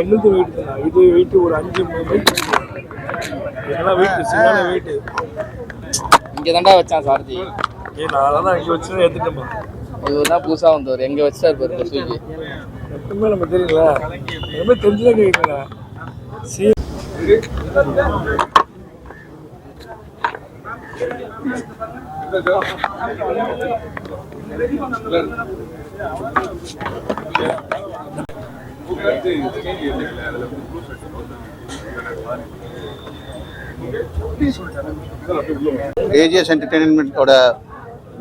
என்னது வெயிட் தான் இது வெயிட் ஒரு அஞ்சு வெயிட் இதெல்லாம் வெயிட் சரியான வெயிட் இங்கே தாண்டா வச்சான் சாரதி. ஏ நான் அதெல்லாம் இங்கே வச்சு எடுத்துட்டேன் இவர் தான் புதுசாக வந்தவர். எங்கே வச்சார் பாரு இந்த தூக்கி எப்பவுமே நம்ம தெரியல. எப்பவுமே தெரிஞ்சுதான் கேட்கல சரி ஏஜிஎஸ் என்டர்டெயின்மெண்ட்டோட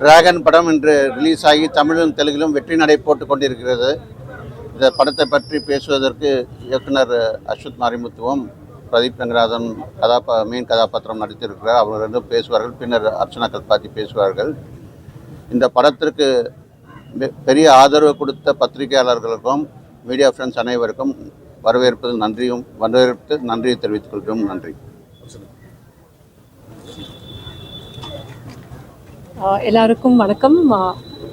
டிராகன் படம் இன்று ரிலீஸ் ஆகி தமிழும் தெலுங்கிலும் வெற்றி நடை போட்டுக் கொண்டிருக்கிறது. இந்த படத்தை பற்றி பேசுவதற்கு இயக்குனர் அஸ்வத் மாரிமுத்துவும் பிரதீப் ரங்கநாதன் கதாபா மெயின் கதாபாத்திரம் நடித்திருக்கிறார். அவங்க ரெண்டும் பேசுவார்கள் பின்னர் அர்ச்சனா கல்பாத்தி பேசுவார்கள். இந்த படத்திற்கு பெ- பெரிய ஆதரவு கொடுத்த பத்திரிகையாளர்களுக்கும் மீடியா ஃப்ரெண்ட்ஸ் அனைவருக்கும் வரவேற்பது நன்றியும் வரவேற்பு நன்றியை தெரிவித்துக் கொள்கிறோம். நன்றி. எல்லாருக்கும் வணக்கம்.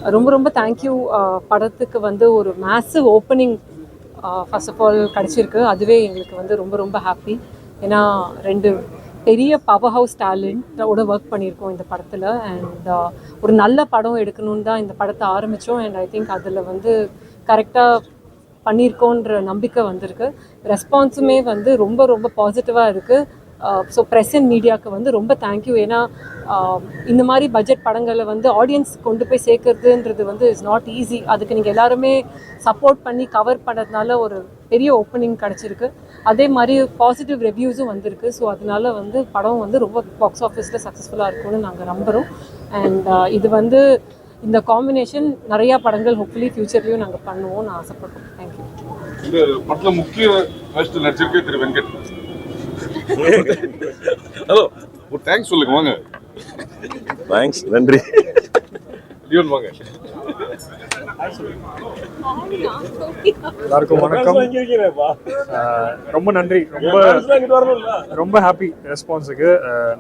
ரொம்ப ரொம்ப தேங்க்யூ படத்துக்கு வந்து ஒரு massive opening first of all கிடச்சிருக்கு. அதுவே எங்களுக்கு வந்து ரொம்ப ரொம்ப ஹாப்பி ஏன்னா ரெண்டு பெரிய பவர் ஹவுஸ் டேலண்டோட ஒர்க் பண்ணியிருக்கோம் இந்த படத்தில். அண்ட் uh, ஒரு நல்ல படம் எடுக்கணும்னு தான் இந்த படத்தை ஆரம்பித்தோம் அண்ட் ஐ திங்க் அதில் வந்து கரெக்டாக பண்ணியிருக்கோன்ற நம்பிக்கை வந்திருக்கு. ரெஸ்பான்ஸுமே வந்து ரொம்ப ரொம்ப பாசிட்டிவாக இருக்குது ஸோ ப்ரெஸ் அண்ட் மீடியாவுக்கு வந்து ரொம்ப தேங்க்யூ ஏன்னா இந்த மாதிரி பட்ஜெட் படங்களை வந்து ஆடியன்ஸ் கொண்டு போய் சேர்க்கறதுன்றது வந்து இஸ் நாட் ஈஸி அதுக்கு நீங்கள் எல்லாருமே சப்போர்ட் பண்ணி கவர் பண்ணதுனால ஒரு பெரிய ஓப்பனிங் கிடச்சிருக்கு. அதே மாதிரி பாசிட்டிவ் ரிவ்யூஸும் வந்திருக்கு. ஸோ அதனால வந்து படம் வந்து ரொம்ப பாக்ஸ் ஆஃபீஸில் சக்ஸஸ்ஃபுல்லாக இருக்கும்னு நாங்கள் நம்புகிறோம் அண்ட் இது வந்து இந்த காம்பினேஷன் நிறையா படங்கள் ஹோப்ஃபுல்லி ஃப்யூச்சர்லேயும் நாங்கள் பண்ணுவோம்னு ஆசைப்படுறோம். தேங்க்யூ இந்த படத்தில் முக்கிய வேஸ்ட் நடிச்சிருக்கே திரு வெங்கட். ஹலோ ஒரு தேங்க்ஸ் சொல்லுங்க வாங்க. தேங்க்ஸ் நன்றி. லியோன் வாங்க. எல்லாருக்கும் வணக்கம். ரொம்ப நன்றி. ரொம்ப ரொம்ப ஹாப்பி ரெஸ்பான்ஸுக்கு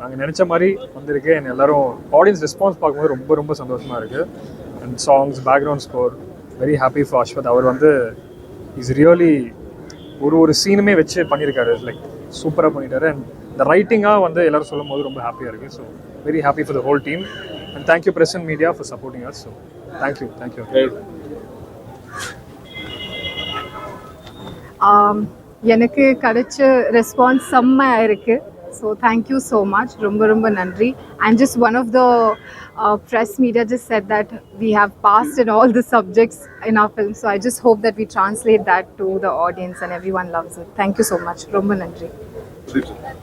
நாங்கள் நினச்ச மாதிரி வந்திருக்கு. and எல்லாரும் ஆடியன்ஸ் ரெஸ்பான்ஸ் பார்க்கும்போது ரொம்ப ரொம்ப சந்தோஷமா இருக்கு. And songs background score very happy for Ashwath அவர் வந்து இஸ் ரியலி ஒரு ஒரு சீனுமே வச்சு பண்ணியிருக்காரு. லைக் சூப்பராக பண்ணிட்டாரு. அண்ட் இந்த ரைட்டிங்காக வந்து எல்லாரும் சொல்லும் போது ரொம்ப ஹாப்பியாக இருக்குது so very happy for the whole team and thank you press and media for supporting us so thank you thank you எனக்கு கிடைச்ச ரெஸ்பான்ஸ் செம்மையாக இருக்குது ஸோ தேங்க்யூ ஸோ மச் ரொம்ப ரொம்ப நன்றி and just one of the press media just said that we have passed in all the subjects in our film so I just hope that we translate that to the audience and everyone loves it thank you so much ரொம்ப நன்றி Pradeep sir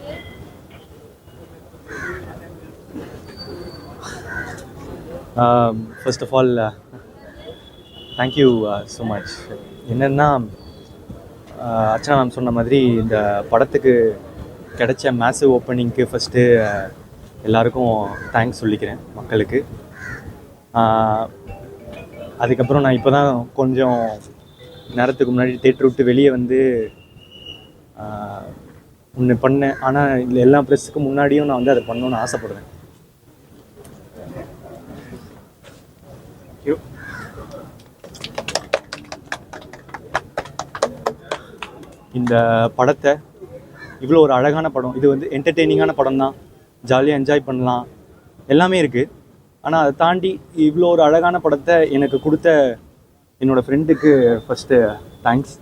first of all thank you so much என்னென்னா Archana ma'am சொன்ன மாதிரி இந்த படத்துக்கு கிடைச்ச massive ஓப்பனிங்க்கு first எல்லாருக்கும் தேங்க்ஸ் சொல்லிக்கிறேன் மக்களுக்கு. அதுக்கப்புறம் நான் இப்போ தான் கொஞ்சம் நேரத்துக்கு முன்னாடி தேட்டர் விட்டு வெளியே வந்து ஒன்று பண்ணேன். ஆனால் இதில் எல்லா ப்ரெஸ்ஸுக்கு முன்னாடியும் நான் வந்து அதை பண்ணணும்னு ஆசைப்படுறேன். இந்த படத்தை இவ்வளோ ஒரு அழகான படம். இது வந்து என்டர்டெய்னிங்கான படம் தான் ஜாலியாக என்ஜாய் பண்ணலாம். எல்லாமே இருக்குது ஆனால் அதை தாண்டி இவ்வளோ ஒரு அழகான படத்தை எனக்கு கொடுத்த என்னோடய ஃப்ரெண்டுக்கு ஃபஸ்ட்டு தேங்க்ஸ்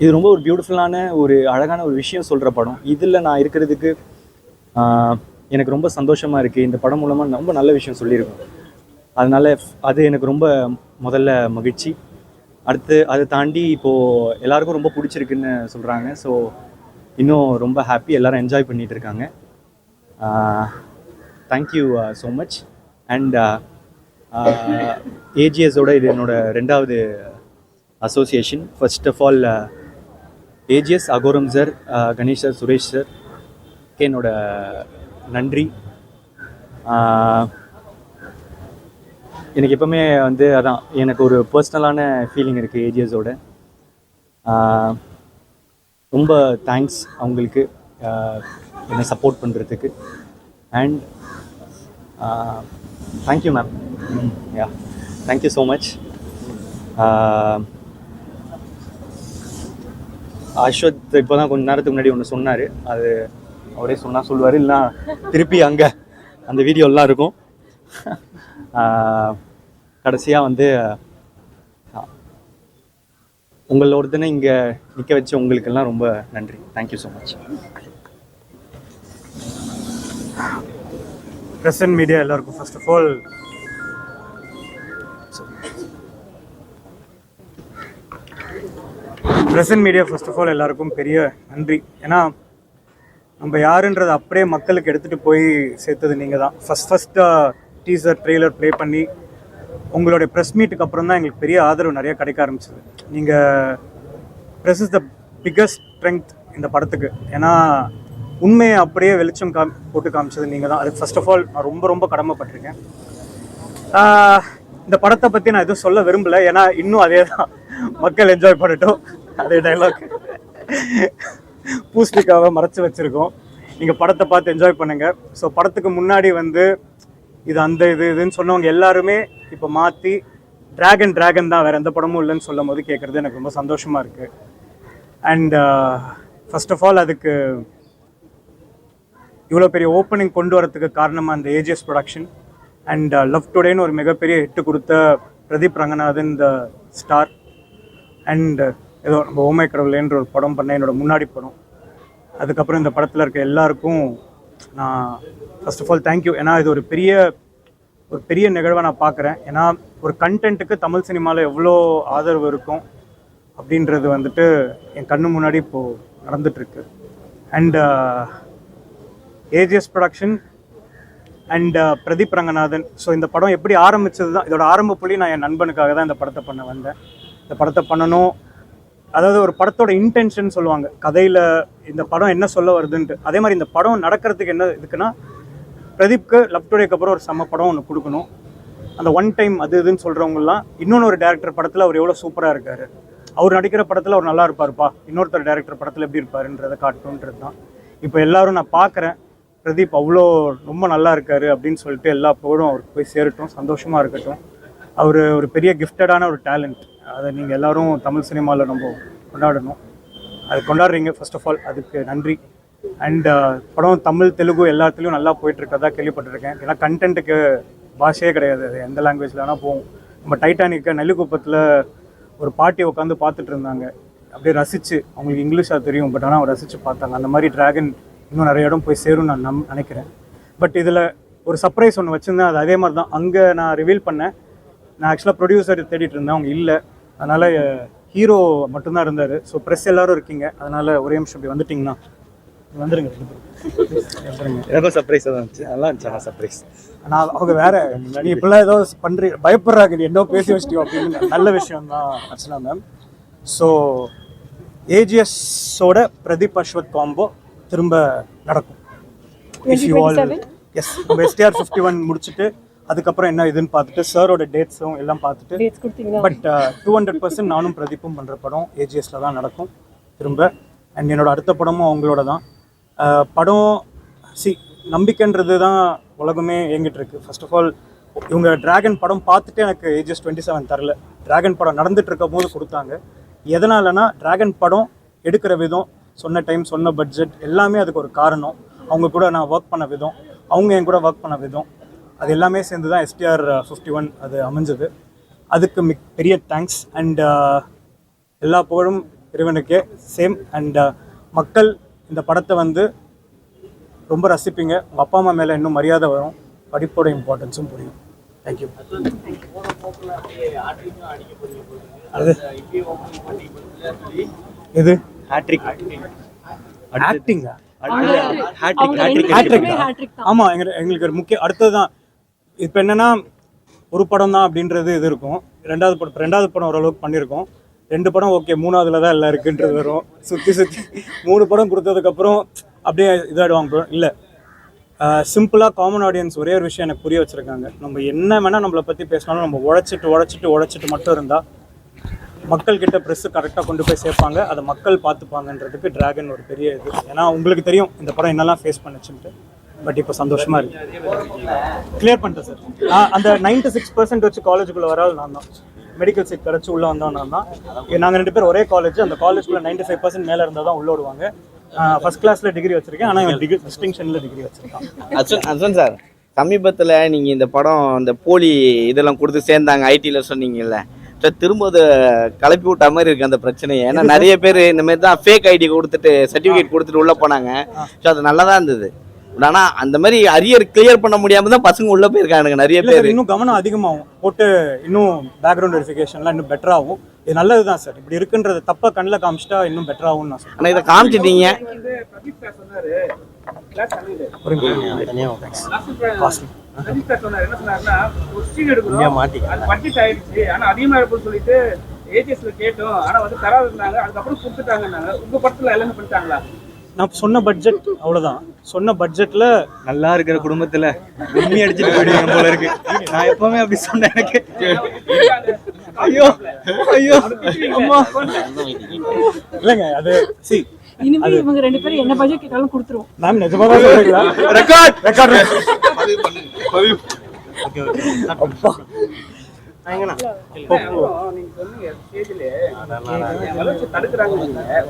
இது ரொம்ப ஒரு பியூட்டிஃபுல்லான ஒரு அழகான ஒரு விஷயம் சொல்கிற படம். இதில் நான் இருக்கிறதுக்கு எனக்கு ரொம்ப சந்தோஷமாக இருக்குது இந்த படம் மூலமாக ரொம்ப நல்ல விஷயம் சொல்லியிருக்கோம். அதனால் அது எனக்கு ரொம்ப முதல்ல மகிழ்ச்சி. அடுத்து அதை தாண்டி இப்போது எல்லாருக்கும் ரொம்ப பிடிச்சிருக்குன்னு சொல்கிறாங்க ஸோ இன்னும் ரொம்ப ஹாப்பி எல்லோரும் என்ஜாய் பண்ணிகிட்டு இருக்காங்க. Thank you so much and ஏஜிஎஸோட இது என்னோடய ரெண்டாவது association first of all AGS Aghoram sir Ganesh sir Suresh sir என்னோட நன்றி. எனக்கு எப்பவுமே வந்து அதான் எனக்கு ஒரு பர்சனலான ஃபீலிங் இருக்குது ஏஜிஎஸோட ரொம்ப தேங்க்ஸ் அவங்களுக்கு என்னை சப்போர்ட் பண்ணுறதுக்கு and thank you ma'am yeah thank you so much Ashwath இப்போ தான் கொஞ்ச நேரத்துக்கு முன்னாடி ஒன்று சொன்னார். அது அவரே சொன்னால் சொல்லுவார் இல்லைனா திருப்பி அங்கே அந்த வீடியோலாம் இருக்கும். கடைசியாக வந்து ஆஹ், ஒருத்தனை இங்கே நிற்க வச்சு உங்களுக்கெல்லாம் ரொம்ப நன்றி. Thank you so much present media எல்லாருக்கும் first of all present media first of all எல்லாருக்கும் பெரிய நன்றி. ஏன்னா நம்ம யாருன்றதை அப்படியே மக்களுக்கு எடுத்துகிட்டு போய் சேர்த்தது நீங்கள் தான் ஃபஸ்ட் ஃபஸ்ட்டாக டீசர் ட்ரெய்லர் ப்ளே பண்ணி உங்களுடைய ப்ரெஸ் மீட்டுக்கு அப்புறம் தான் எங்களுக்கு பெரிய ஆதரவு நிறைய கிடைக்க ஆரம்பிச்சது. நீங்கள் press is the biggest strength இந்த படத்துக்கு. ஏன்னா உண்மையை அப்படியே வெளிச்சம் காம் போட்டு காமிச்சது நீங்கள் தான். அது ஃபர்ஸ்ட் ஆஃப் ஆல் நான் ரொம்ப ரொம்ப கடமைப்பட்டிருக்கேன். இந்த படத்தை பற்றி நான் எதுவும் சொல்ல விரும்பலை. ஏன்னா இன்னும் அதே தான். மக்கள் என்ஜாய் பண்ணட்டும். அதே டைலாக் பூஸ்டிக்காவை மறைச்சி வச்சுருக்கோம். நீங்கள் படத்தை பார்த்து என்ஜாய் பண்ணுங்கள் ஸோ படத்துக்கு முன்னாடி வந்து இது அந்த இது இதுன்னு சொன்னவங்க எல்லாருமே இப்போ மாற்றி டிராகன் டிராகன் தான் வேறு எந்த படமும் இல்லைன்னு சொல்லும் போது கேட்குறது எனக்கு ரொம்ப சந்தோஷமாக இருக்குது and first uh, of all அதுக்கு இவ்வளோ பெரிய ஓப்பனிங் கொண்டு வரதுக்கு காரணமாக அந்த ஏஜிஎஸ் ப்ரொடக்ஷன் அண்ட் லவ் டுடேன்னு ஒரு மிகப்பெரிய ஹிட்டு கொடுத்த Pradeep Ranganathan the star and ஏதோ நம்ம ஓமை கடவுளேன்ற ஒரு படம் பண்ண என்னோட முன்னாடி படம். அதுக்கப்புறம் இந்த படத்தில் இருக்க எல்லாருக்கும் நான் ஃபர்ஸ்ட் ஆஃப் ஆல் தேங்க்யூ ஏன்னா இது ஒரு பெரிய ஒரு பெரிய நிகழ்வை நான் பார்க்குறேன். ஏன்னா ஒரு கண்டென்ட்டுக்கு தமிழ் சினிமாவில் எவ்வளோ ஆதரவு இருக்கும் அப்படின்றது வந்துட்டு என் கண்ணு முன்னாடி இப்போது நடந்துட்டுருக்கு. And AGS production and Pradeep Ranganathan. So இந்த படம் எப்படி ஆரம்பிச்சது தான் இதோட ஆரம்ப புள்ளி நான் என் நண்பனுக்காக தான் இந்த படத்தை பண்ண வந்தேன். இந்த படத்தை பண்ணணும் அதாவது ஒரு படத்தோட இன்டென்ஷன் சொல்லுவாங்க. கதையில் இந்த படம் என்ன சொல்ல வருதுன்ட்டு. அதே மாதிரி இந்த படம் நடக்கிறதுக்கு என்ன இதுக்குன்னா பிரதீப்க்கு லவ் டுடேக்கு அப்புறம் ஒரு செம்ம படம் ஒன்று கொடுக்கணும். அந்த ஒன் டைம் அது இதுன்னு சொல்கிறவங்கலாம் இன்னொன்று ஒரு டேரக்டர் படத்தில் அவர் எவ்வளோ சூப்பராக இருக்கார். அவர் நடிக்கிற படத்தில் அவர் நல்லா இருப்பார்ப்பா. இன்னொருத்தர் டேரக்டர் படத்தில் எப்படி இருப்பாருன்றதை காட்டணுன்றது தான் இப்போ எல்லாரும் நான் பார்க்குறேன் பிரதீப் அவ்வளோ ரொம்ப நல்லா இருக்கார் அப்படின்னு சொல்லிட்டு எல்லா புகழும் அவருக்கு போய் சேரட்டும். சந்தோஷமாக இருக்கட்டும். அவர் ஒரு பெரிய கிஃப்டடான ஒரு டேலண்ட் அதை நீங்கள் எல்லோரும் தமிழ் சினிமாவில் ரொம்ப கொண்டாடணும். அது கொண்டாடுறீங்க ஃபர்ஸ்ட் ஆஃப் ஆல் அதுக்கு நன்றி. அண்ட் uh, படம் தமிழ் தெலுங்கு எல்லாத்துலேயும் நல்லா போயிட்டுருக்கதா கேள்விப்பட்டிருக்கேன். ஏன்னா கண்டென்ட்டுக்கு பாஷையே கிடையாது. அது எந்த லாங்குவேஜில் வேணால் போகும். நம்ம டைட்டானிக்கை நெல்லிக்குப்பத்தில் ஒரு பாட்டி உட்காந்து பார்த்துட்டு இருந்தாங்க. அப்படியே ரசித்து அவங்களுக்கு இங்கிலீஷாக தெரியும் பட் ஆனால் ரசித்து பார்த்தாங்க. அந்த மாதிரி டிராகன் இன்னும் நிறைய இடம் போய் சேரும்னு நான் நம் நினைக்கிறேன். பட் இதில் ஒரு சர்ப்ரைஸ் ஒன்று வச்சுருந்தேன். அது அதே மாதிரி தான். அங்கே நான் ரிவீல் பண்ணேன். நான் ஆக்சுவலாக ப்ரொடியூசர் தேடிட்டு இருந்தேன். அவங்க இல்லை. அதனால் ஹீரோ மட்டும்தான் இருந்தார். ஸோ ப்ரெஸ் எல்லாரும் இருக்கீங்க. அதனால் ஒரே நிமிஷம் இப்படி வந்துட்டிங்கன்னா வந்துருங்க வந்துருங்க. எனக்கும் சர்ப்ரைஸாக தான் இருந்துச்சு. நல்லா இருந்துச்சு ஆனால் சர்ப்ரைஸ் நான் அவங்க வேற நீ இப்படிலாம் ஏதோ பண்றீ பயப்படுறாங்க. நீ என்ன பேசி வச்சிட்டியோ அப்படின்னு. நல்ல விஷயம் தான் அர்ச்சனா மேம் ஸோ ஏஜிஎஸோட பிரதீப் அஸ்வத் காம்போ திரும்ப நடக்கும். இஃப் யூ ஆல் எஸ் நம்ம எஸ்டிஆர் ஃபிஃப்டி ஒன் முடிச்சுட்டு அதுக்கப்புறம் என்ன இதுன்னு பார்த்துட்டு சாரோட டேட்ஸும் எல்லாம் பார்த்துட்டு பட் டூ ஹண்ட்ரட் பர்சன்ட் நானும் பிரதீப்பும் பண்ணுற படம் ஏஜிஎஸ்ல தான் நடக்கும். திரும்ப அண்ட் என்னோட அடுத்த படமும் அவங்களோட தான். படம் சி நம்பிக்கைன்றது தான் உலகமே இயங்கிட்டு இருக்கு. ஃபர்ஸ்ட் ஆஃப் ஆல் இவங்க டிராகன் படம் பார்த்துட்டு எனக்கு ஏஜிஎஸ் டுவெண்ட்டி செவன் தரல. டிராகன் படம் நடந்துட்டு இருக்கும் போது கொடுத்தாங்க. எதனாலனா டிராகன் படம் எடுக்கிற விதம் சொன்ன டைம் சொன்ன பட்ஜெட் எல்லாமே அதுக்கு ஒரு காரணம். அவங்க கூட நான் ஒர்க் பண்ண விதம் அவங்க என் கூட ஒர்க் பண்ண விதம். அது எல்லாமே சேர்ந்து தான் எஸ்டிஆர் ஃபிஃப்டி ஒன் அது அமைஞ்சது. அதுக்கு மிக் பெரிய தேங்க்ஸ் அண்ட் எல்லா புகழும் இறைவனுக்கே. சேம் அண்ட் மக்கள் இந்த படத்தை வந்து ரொம்ப ரசிப்பீங்க. உங்கள் அப்பா அம்மா மேலே இன்னும் மரியாதை வரும். படிப்போட இம்பார்ட்டன்ஸும் புரியும். தேங்க்யூ அது இது ஹேட்ரிக் ஆக்டிங்கா ஹேட்ரிக் ஹேட்ரிக் ஹேட்ரிக் ஹேட்ரிக் தான். ஆமாம் எங்க எங்களுக்கு ஒரு முக்கிய அடுத்தது தான் இப்போ என்னன்னா ஒரு படம் தான் அப்படின்றது இது இருக்கும். ரெண்டாவது படம் ரெண்டாவது படம் ஓரளவுக்கு பண்ணியிருக்கோம். ரெண்டு படம் ஓகே மூணாவதுல தான் எல்லாம் இருக்குன்றது வரும். சுற்றி சுற்றி மூணு படம் கொடுத்ததுக்கப்புறம் அப்படியே இதாகிடுவாங்க இல்லை. சிம்பிளாக காமன் ஆடியன்ஸ் ஒரே ஒரு விஷயம் எனக்கு புரிய வச்சுருக்காங்க. நம்ம என்ன வேணால் நம்மளை பற்றி பேசினாலும் நம்ம உழைச்சிட்டு உழைச்சிட்டு உழைச்சிட்டு மட்டும் இருந்தால் மக்கள்கிட்ட ப்ரெஸ்ஸு கரெக்டாக கொண்டு போய் சேர்ப்பாங்க. அதை மக்கள் பார்த்துப்பாங்கன்றதுக்கு ட்ராகன் ஒரு பெரிய இது. ஏன்னா உங்களுக்கு தெரியும் இந்த படம் என்னெல்லாம் ஃபேஸ் பண்ணுச்சுன்ட்டு. பட் இப்போ சந்தோஷமா இருக்கு. கிளியர் பண்ணிட்டேன் சார் அந்த நைன்டி சிக்ஸ் பர்சன்ட் வச்சு காலேஜுக்குள்ள வராது நான் தான். மெடிக்கல் சீட் கிடச்சி உள்ள வந்தோம் நான் தான். நாங்கள் ரெண்டு பேரும் ஒரே காலேஜ் அந்த காலேஜ்குள்ள நைன்டி ஃபைவ் பர்சன்ட் மேலே இருந்தால் தான் உள்ள விடுவாங்க ஃபர்ஸ்ட் கிளாஸ்ல டிகிரி வச்சிருக்கேன். ஆனால் டிகிரி டிஸ்டிங்ஷனில் டிகிரி வச்சிருக்கான். அஸ்வன் அஸ்வன் சார் சமீபத்தில் நீங்கள் இந்த படம் இந்த போலி இதெல்லாம் கொடுத்து சேர்ந்தாங்க ஐடியில் சொன்னீங்கல்ல. ஸோ திரும்ப அதை கலப்பி விட்ட மாதிரி இருக்கு அந்த பிரச்சனையை. ஏன்னா நிறைய பேர் இந்த மாதிரி தான் ஃபேக் ஐடி கொடுத்துட்டு சர்டிஃபிகேட் கொடுத்துட்டு உள்ளே போனாங்க. ஸோ அது நல்லா தான் இருந்தது. ஆனால் அந்த மாதிரி அரியர் கிளியர் பண்ண முடியாம தான் பசங்க உள்ளே போயிருக்கானுங்க நிறைய பேர். இன்னும் கவனம் அதிகமாகும். போட்டு இன்னும் பேக்ரவுண்ட் வெரிஃபிகேஷன்லாம் இன்னும் பெட்டர் ஆகும். இது நல்லது தான் சார் இப்படி இருக்குன்றது தப்பா கண்ணில் காமிச்சிட்டா இன்னும் பெட்டர் ஆகும்னு நான் ஆனால் இதை காமிச்சிட்டீங்க. ஆனா சொல்லிட்டு ஏஜிஎஸ்ல கேட்டோம். ஆனா வந்து தராது அதுக்கப்புறம் கொடுத்துட்டாங்கன்னாங்க. உங்க படத்துல எல்லாமே பண்ணிட்டாங்களா? நான் சொன்ன பட்ஜெட் அவ்வளவுதான். சொன்ன பட்ஜெட்ல நல்லா இருக்கிற குடும்பத்துல கும்மி அடிச்சுட்டு போயிடுவேன் போல இருக்கு. நான் எப்பவுமே அப்படி சொன்னேன் எனக்கு. ஐயோ ஐயோ அம்மா. இல்லைங்க அது சி இனிமே இவங்க ரெண்டு பேரும் என்ன பட்ஜெட் கேட்டாலும் கொடுத்துருவோம். மேம் நிஜமா தான் சொல்றீங்களா? ரெக்கார்ட் ரெக்கார்ட் நீங்க வளர்ச்சி தடுக்கிறாங்க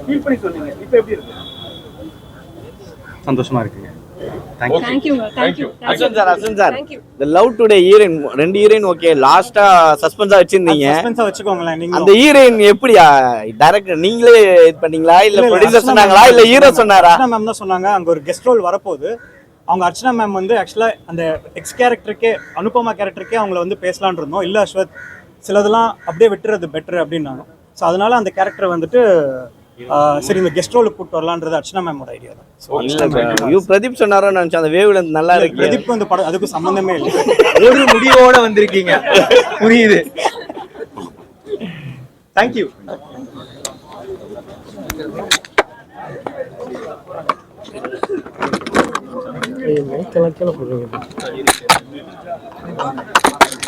ஃபீல் பண்ணி சொன்னீங்க. இப்போ எப்படி இருக்கு சந்தோஷமா இருக்குங்க தேங்க்யூ தேங்க்யூங்க thank you Ashwin sir Ashwin sir thank you இந்த லவ் டுடே ஹீரோயின் ரெண்டு ஹீரோயின் ஓகே லாஸ்டா சஸ்பென்ஸா வச்சிருந்தீங்க. சஸ்பென்ஸா வச்சுக்கோங்களேன் நீங்க அந்த ஹீரோயின் எப்படியா? டைரக்டர் நீங்களே இது பண்ணீங்களா? இல்ல ப்ரொடியூசர் சொன்னாங்களா? இல்ல ஹீரோ சொன்னாரா? மேம் தான் சொன்னாங்க. அங்க ஒரு கெஸ்ட் ரோல் வரப்போகுது. அவங்க அர்ச்சனா மேம் வந்து ஆக்சுவலா அந்த எக்ஸ் கேரக்டருக்கே அனுபமா கேரக்டருக்கே அவங்கள வந்து பேசலாம்னு இருந்தோம். இல்ல அஸ்வத் சிலதெல்லாம் அப்படியே விட்டுறது பெட்டர் அப்படின்னாங்க. ஸோ அதனால அந்த கேரக்டர் வந்துட்டு சரி இந்த கெஸ்ட் ரோலுக்கு கூப்பிட்டு வரலான்றது அர்ச்சனா மேமோட ஐடியா தான். யூ பிரதீப் சொன்னாரோ நினைச்சேன். அந்த வேவ்ல நல்லா இருக்கு. பிரதீப் இந்த படம் அதுக்கும் சம்மந்தமே இல்லை. ஒரு முடிவோட வந்திருக்கீங்க. புரியுது. தேங்க்யூ கீழே போடுறீங்க.